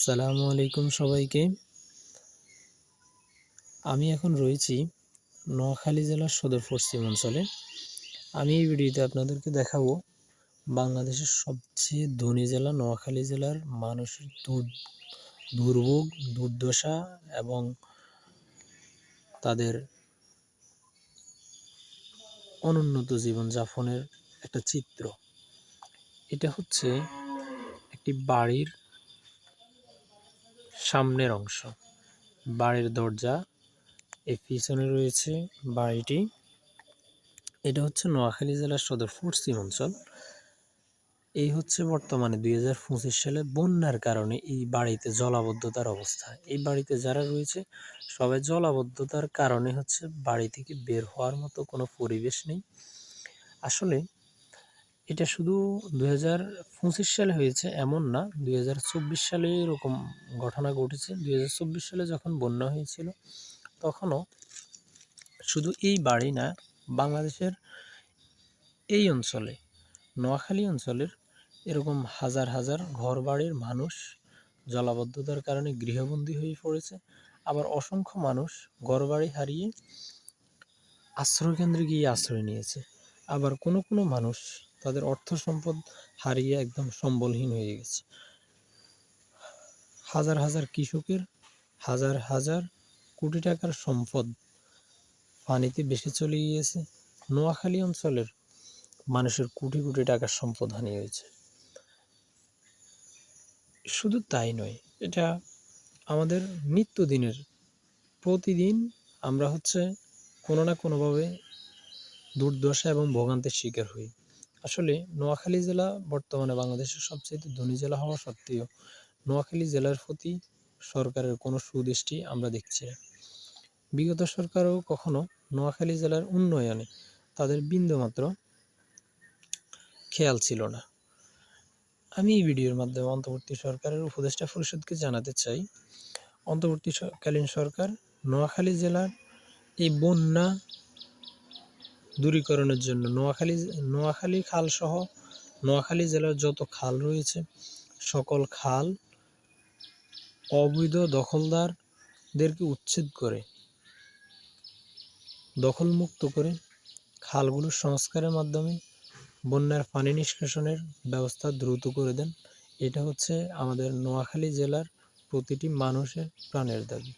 আসসালামু আলাইকুম সবাইকে। আমি এখন রয়েছি নোয়াখালী জেলার সদর পশ্চিম অঞ্চলে। আমি এই ভিডিওতে আপনাদেরকে দেখাবো বাংলাদেশের সবচেয়ে ধনী জেলা, নোয়াখালী জেলার মানুষের দুর, দুর্ভোগ, দুর্দশা এবং তাদের অনুন্নত জীবনযাপনের একটা চিত্র। এটা হচ্ছে একটি বাড়ির সামনের অংশ। বাড়ির দরজা এর পিছনে রয়েছে বাড়িটি। এটা হচ্ছে নোয়াখালী জেলার সদর পশ্চিম অঞ্চল। এই হচ্ছে বর্তমানে দুই হাজার পঁচিশ সালে বন্যার কারণে এই বাড়িতে জলাবদ্ধতার অবস্থা। এই বাড়িতে যারা রয়েছে, সবাই জলাবদ্ধতার কারণে হচ্ছে বাড়ি থেকে বের হওয়ার মতো কোনো পরিবেশ নেই। আসলে এটা শুধু দুই হাজার পঁচিশ সালে হয়েছে, এমন না। দুই হাজার চব্বিশ সালে এরকম ঘটনা ঘটেছে। দুই হাজার চব্বিশ সালে যখন বন্যা হয়েছিল, তখনও শুধু এই বাড়ি না, বাংলাদেশের এই অঞ্চলে, নোয়াখালী অঞ্চলের এরকম হাজার হাজার ঘর বাড়ির মানুষ জলাবদ্ধতার কারণে গৃহবন্দী হয়ে পড়েছে। আবার অসংখ্য মানুষ ঘরবাড়ি হারিয়ে আশ্রয়কেন্দ্রে গিয়ে আশ্রয় নিয়েছে। আবার কোনো কোনো মানুষ তাদের অর্থ সম্পদ হারিয়ে একদম সম্বলহীন হয়ে গেছে। হাজার হাজার কৃষকের হাজার হাজার কোটি টাকার সম্পদ পানিতে বেশি চলে গিয়েছে। নোয়াখালী অঞ্চলের মানুষের কোটি কোটি টাকার সম্পদ হানি হয়েছে। শুধু তাই নয়, এটা আমাদের নিত্যদিনের প্রতিদিন আমরা হচ্ছে কোনো না কোনোভাবে দুর্দশা এবং ভোগান্তির শিকার হই। আসলে নোয়াখালী জেলা বর্তমানে বাংলাদেশের সবচেয়ে ধনী জেলা হওয়া সত্ত্বেও নোয়াখালী জেলার প্রতি সরকারের কোনো সুদৃষ্টি আমরা দেখছি না। বিগত সরকারও কখনো নোয়াখালী জেলার উন্নয়নে তাদের বিন্দুমাত্র খেয়াল ছিল না। আমি এই ভিডিওর মাধ্যমে অন্তর্বর্তী সরকারের উপদেষ্টা পরিষদকে জানাতে চাই অন্তর্বর্তীকালীন সরকার নোয়াখালী জেলার এই বন্যা দূরীকরণের জন্য। নোয়াখালী নোয়াখালী খাল সহ নোয়াখালী জেলার যত খাল রয়েছে, সকল খাল অবৈধ দখলদারদেরকে উচ্ছেদ করে, দখলমুক্ত করে খালগুলোর সংস্কারের মাধ্যমে বন্যার পানি নিষ্কাশনের ব্যবস্থা দ্রুত করে দেন। এটা হচ্ছে আমাদের নোয়াখালী জেলার প্রতিটি মানুষের প্রাণের দাবি।